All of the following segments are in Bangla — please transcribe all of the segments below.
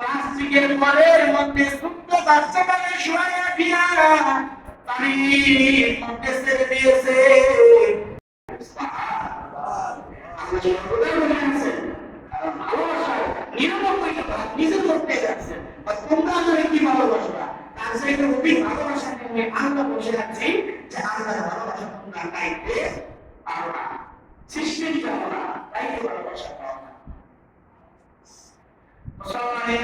প্লাস্টিকের ঘরের মধ্যে ছোট্ট বাচ্চাটাকে শোয়া দিয়া পানির মধ্যে ছেড়ে দিয়েছে। নিজের আছে আর তোমরা কি ভালোবাসবা তার সাথে অধিক ভালোবাসা নিয়ে আমরা বসে আছি যে আমরা ভালোবাসা তোমরা পাইতে পারো সৃষ্টির জানো না ভালোবাসা পাও না মুসলমান ইমানদার আমার ভাইরা আল্লাহ রব্বুল আলামিন একটা জাতিকে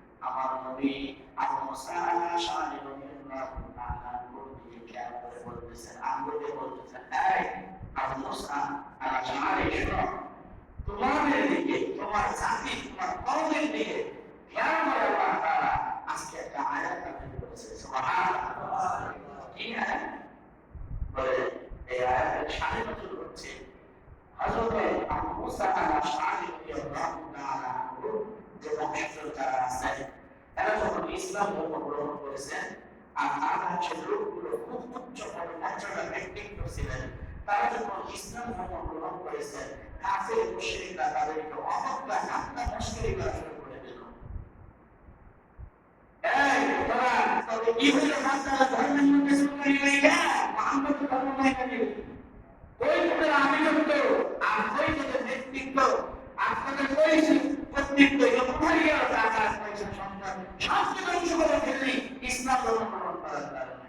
আমার নবী আবু মুসা খেয়াল করে আল্লাহ তাআলা আজকে একটা আয়াত নাযিল করেছে সুবহানাল্লাহ কি আয়াত বলে এই আয়াতের শানে নজর হচ্ছে হযরত আবু মুসা যে বংশধর যারা আছেন তারা যখন ইসলাম ধর্ম গ্রহণ করেছেন আর তারা হচ্ছে লোকগুলো খুব উচ্চ মর্যাদার ব্যক্তিত্ব ছিলেন তারা যখন ইসলাম ধর্ম গ্রহণ করেছেন কাফের মুশরিকরা তাদেরকে অবজ্ঞা ঠাট্টা মস্করি করা দিল এই তোরা তোদের কি হইল বাচ্চারা ধর্মের মধ্যে সুন্দরী গেল মোহাম্মদ ধর্ম নাই নাকি ওই তোদের আমিরত্ব আর ওই তোদের নেতৃত্ব আর তোদের ওই কর্তৃত্ব কোথায় গেল টাকা পয়সা সন্তান সব কিছু ধ্বংস করে ফেললি ইসলাম ধর্ম গ্রহণ করার কারণে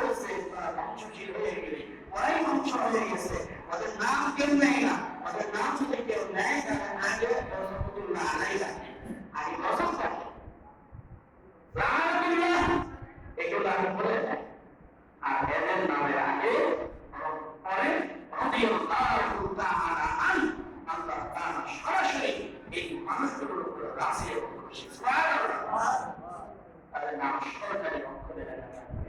হয়েছে তারা হয়ে গেছে ওদের নাম কেউ নেয় না ওদের নাম যদি কেউ নেয় তাদের আগে রহমতুল্লাহ আলাই রাখে আগে রসম থাকে রাহমাতুল্লাহ এগুলো আগে বলে দেয় আর এদের নামের আগে পরে রাদিয়াল্লাহু তাআলা আন আল্লাহ তাআলা সরাসরি এই মানুষগুলোর উপর রাজি এবং খুশি সুবহানাল্লাহ তাদের নাম সরকারি অক্ষরে লেখা থাকবে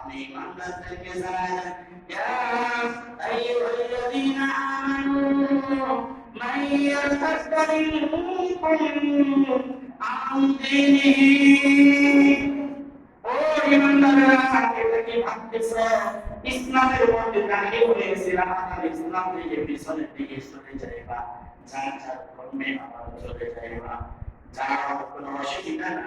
আপনি ইমানদারদেরকে জানান, ইয়া আইয়ুহাল্লাযীনা আমানু, মান ইয়ারতাদ্দা মিনকুম আন দীনিহি ও ইমানদাররা এটা কি ভাবতেছ যার যার অসুবিধা না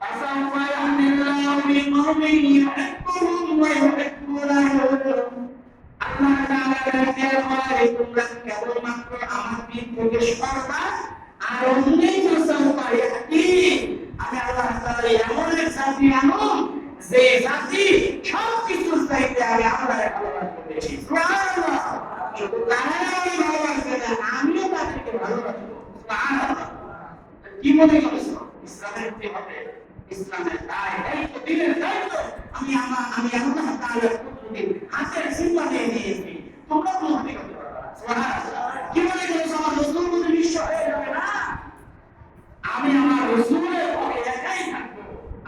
فسوف يهدي الله بقوم يحبهم ويحبونه আল্লাহ তাআলা এর ফলে তোমরা কেবলমাত্র আমার দিন প্রবেশ করবা আর অন্যই তো সৌফা ইয়াহদি আমি আল্লাহ তাআলা এমন এক জাতি আনো যে এই জাতি সব কিছুর চাইতে আমি আল্লাহরে ভালোবাসতে পেরেছি সুবহানাল্লাহ শুধু তারাই আমি ভালোবাসবে না আমিও তাদেরকে ভালোবাসবো সুবহানাল্লাহ কি মনে করছো ইসলামের কি হবে আমি আল্লাহ তাআলার প্রতি হাতের সিম্বা দিয়ে নিয়েছি। তোমরা অনুমতি করতে পারবে সুবহানাল্লাহ। কি মনে করছ আমার রসুল যদি বিশ্ব হয়ে যাবে না, আমি আমার রসুলের পক্ষে একাই থাকব।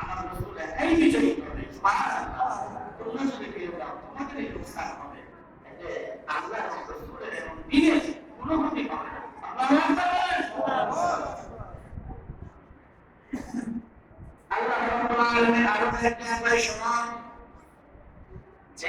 আমার রসুল একাই বিজয়ী করবে সুবহানাল্লাহ। তোমরা যদি পেয়ে যাও তোমাদেরই লোকসান হবে। আল্লাহ এবং এবং দিনের কোনো ক্ষতি হবে না। আল্লাহু আকবার আল্লাহ রাব্বুল আলামিন আরও একটা আয়াত শোনান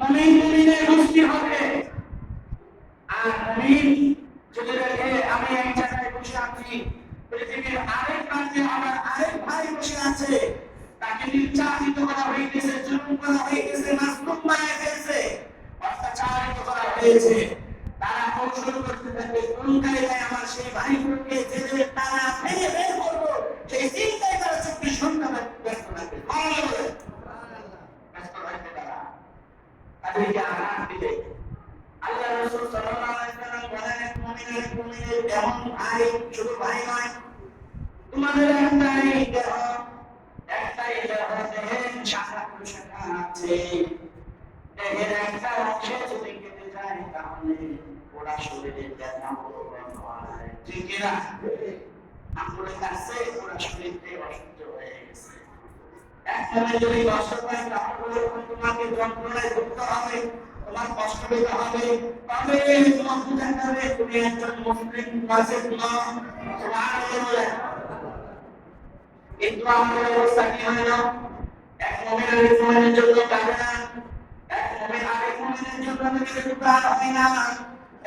মুমিন মুমিনের গোষ্ঠী হবে। আর মুমিন যদি দেখে আমি এক জায়গায় বসে আছি, পৃথিবীর আরেক প্রান্তে আমার আরেক ভাই বসে আছে, তাকে নির্যাতিত করা হইতেছে, জুলুম করা হইতেছে, মাসলুম বানায় ফেলছে, অত্যাচারিত করা হয়েছে। তোমাদের একটাই দেহ একটাই দেহ দেহের আছে। দেহের একটা যদি কেটে যায়, তাহলে ওরা শরীরের ব্যথা হয়। ঠিক কিনা কাছে ওরা অসুস্থ হয়ে গেছে। কষ্ট তোমার কষ্ট হবে। তবে তোমার তুমি একজন মুসলিম কিন্তু আমাদের অবস্থা কি হলো এক মমিন আরেক মমিনের জন্য কাঁদে না এক মমিন আরেক মমিনের জন্য নিজেকে প্রাণ হয় না।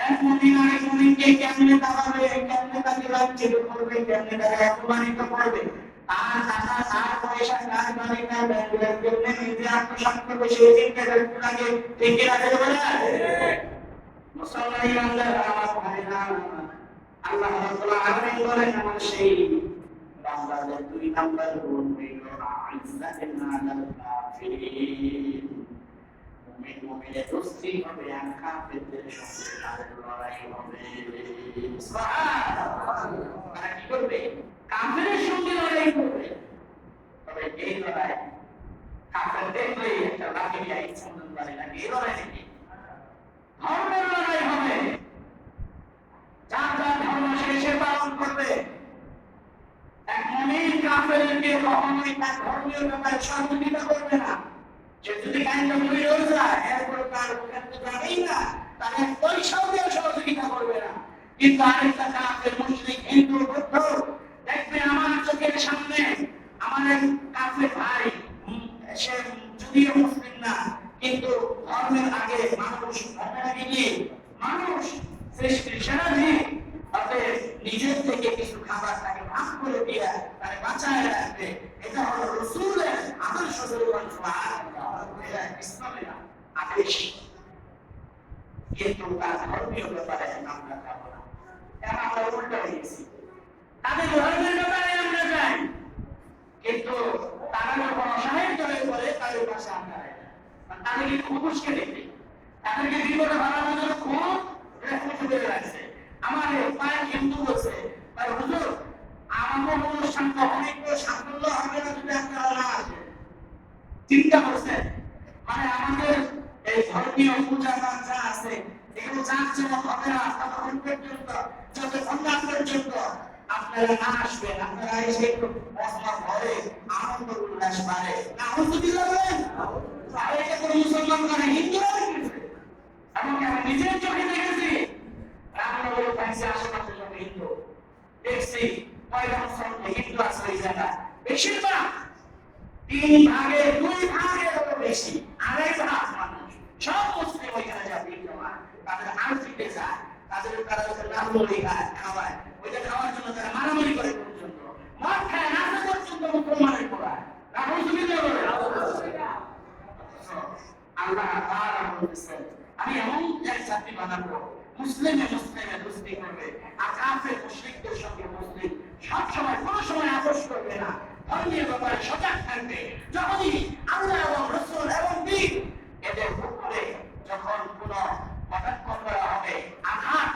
এক মমিন আরেক মমিনকে কেমনে দাবাবে কেমনে তাকে লাঞ্ছিত করবে, কেমনে তাকে অপমানিত করবে? তার টাকা, তার পয়সা ব্যাংকের জন্য নিজে আত্মসাৎ করবে, সেই লাগে ঠিক মুসলমান ইমানদার আমার ভাইরা আল্লাহ রাব্বুল আলামিন বলেন, আমার সেই বান্দাদের দুই নাম্বার গুণ হইল ইজ্জাতিন আলাল কাফিরিন মুমিন মুমিনের দোস্তি হবে আর কাফিরদের সঙ্গে তাদের লড়াই হবে। তারা কি করবে? কাফেরের সঙ্গে লড়াই করবে। তবে এই লড়াই কাফের দেখলেই একটা লাঠি দিয়ে ইচ্ছা মতন পারে এই লড়াই নাকি ধর্মের লড়াই হবে যার যার ধর্ম সে সে পালন করবে এক মমিন কাফেরকে কখনোই তার ধর্মীয় ব্যাপারে সহযোগিতা করবে না। সে যদি কাইন্ড করে যায়, এরপরে তার না। তার পয়সাও দিয়ে সহযোগিতা করবে না। কিন্তু আরেকটা কাফের মুসলিম হিন্দু, বৌদ্ধ দেখবে আমার চোখের সামনে আমার এক কাফের ভাই, সে যদিও মুসলিম না, কিন্তু ধর্মের আগে মানুষ, ধর্মের আগে গিয়ে মানুষ, সৃষ্টির সেরা জীব অতএব নিজের থেকে কিছু খাবার তাকে ভাগ করে দিয়ে তাকে বাঁচায় রাখবে। এটা হলো রসুলের আদর্শ এটা ইসলামের আদেশ কিন্তু তার ধর্মীয় ব্যাপারে আমরা আমরা আমরা আমরা আমার পায়ে হিন্দু বলছে আমাদের অনুষ্ঠান কখন একটু সাফল্য হবে না যদি আপনারা না আসেন চিন্তা করছেন মানে আমাদের এই ধর্মীয় পূজা বেশিরভাগ। তিন ভাগে দুই ভাগের বেশি আড়াই ভাগ। সব মুসলিম ওইখানে যায় তাদের আর্থিক পেশা তাদের তারা খায় খাওয়ায় ওইটা খাওয়ার জন্য তারা মারামারি করে পর্যন্ত মদ খায় নাচা পর্যন্ত মুসলমানের পড়ায় রাহুল তুমি বলে আল্লাহ তাআলা বলতেছেন আমি এমন এক জাতি বানাবো মুসলিমে মুসলিমে দুস্তি করবে আর কাফের মুশরিকদের সঙ্গে মুসলিম সব সময় কোন সময় আপোষ করবে না ধর্মীয় ব্যাপারে সজাগ থাকবে যখনই আল্লাহ এবং রসুল এবং দিন এদের উপরে যখন কোন কটাক্ষ করা হবে আঘাত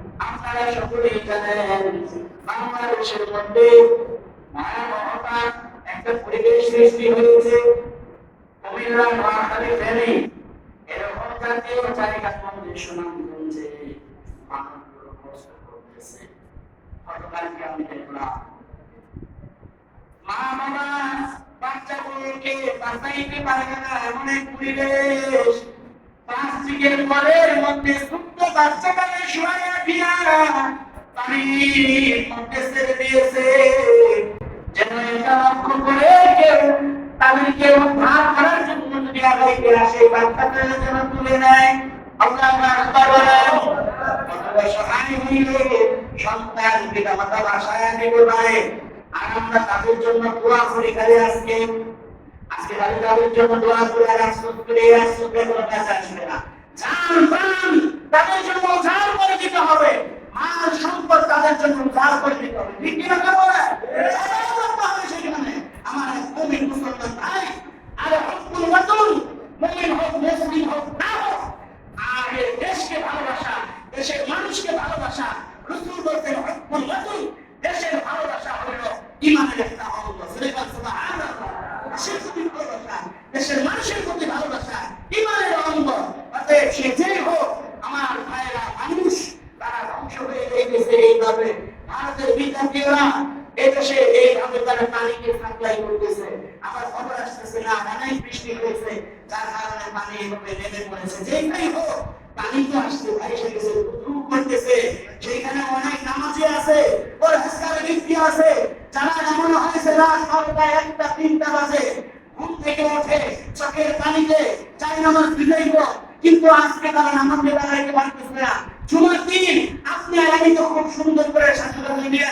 আপনারা সকলেই জানেন বাংলাদেশের মধ্যে ভয়াবহতা একটা পরিবেশ সৃষ্টি হয়েছে। কুমিল্লা নোয়াখালী ফেনী এরকম জাতীয় জায়গার মধ্যে সুনামগঞ্জে মানুষগুলো কষ্ট মধ্যে দিয়া পানির মধ্যে ছেড়ে দিয়েছে যেন এটা লক্ষ্য করে কেউ তাদেরকে উদ্ধার করার জন্য যদি আগাইতে আসে বাচ্চাটা যেন তুলে নেয়। আজকে। আজকে তাদের জন্য দোয়া করে আর কোনো আসবে না জান প্রাণ তাদের জন্য উজাড় করে দিতে হবে মাল সম্পদ তাদের দেশের মানুষকে ভালোবাসা, রসুল বলতেন হকুল ওয়াতুল দেশের ভালোবাসা হলো ইমানের একটা অঙ্গ। সুলেমান দেশের মানুষের প্রতি ভালোবাসা ইমানের অঙ্গ। অতএব সে যেই বিদ্যার্থীরা এদেশে এইভাবে তারা পানিকে সাপ্লাই করতেছে। আবার খবর আসতেছে, না অনেক বৃষ্টি হয়েছে, যার কারণে পানি এভাবে নেমে পড়েছে। যেখানেই হোক কিন্তু আজকে তারা নামাজে দাঁড়াইতে পারতেছে না। জুমার দিন, আপনি তো খুব সুন্দর করে স্বাধীনতা মিডিয়া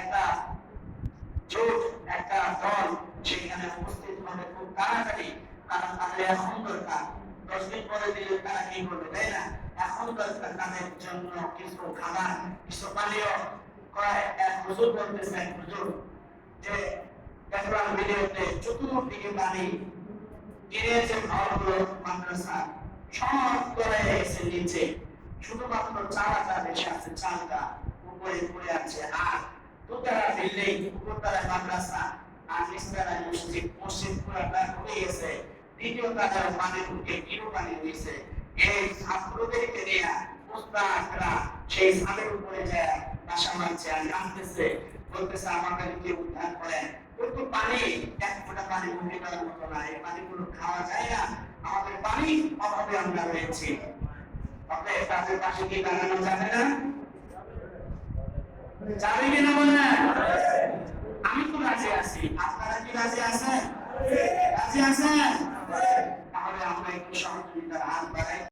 একটা জোট, একটা দল সেখানে উপস্থিত হবে খুব তাড়াতাড়ি। কারণ তাদের এখন দরকার দশ দিন পরে দিলে তারা কি করবে, তাই না? এখন দরকার তাদের জন্য কিছু খাবার, কিছু পানীয় এক হুজুর বলতেছেন হুজুর, যে দেখলাম ভিডিওতে চতুর্দিকে পানি টিনের যে ঘরগুলো, মাদ্রাসা সব করে এসে নিচে। শুধুমাত্র চালাটা বেশি আছে, চালটা উপরে পড়ে আছে, আর দোতলা বিল্ডিং উপরতলায় মাদ্রাসা আর নিচতলায় মসজিদ মসজিদ পুরাটা হয়ে গেছে দ্বিতীয় তলায় পানি ঢুকে কিরু পানি হয়েছে এই ছাত্রদেরকে নিয়ে উস্তাদরা সেই ছাদের উপরে যায় বাসা মারছে আর নামতেছে বলতেছে আমাদেরকে উদ্ধার করেন কিন্তু পানি এক ফোঁটা পানি মুখে দেওয়ার মতো না এই পানিগুলো খাওয়া যায় না আমাদের পানি অভাবে আমরা রয়েছি। অতএব তাদের পাশে কি দাঁড়ানো যাবে না? যাবে কিনা বলেন আমি তো রাজি আছি। আপনারা কি রাজি আছেন? রাজি আছেন? তাহলে আমরা একটু সহযোগিতার হাত বাড়াই।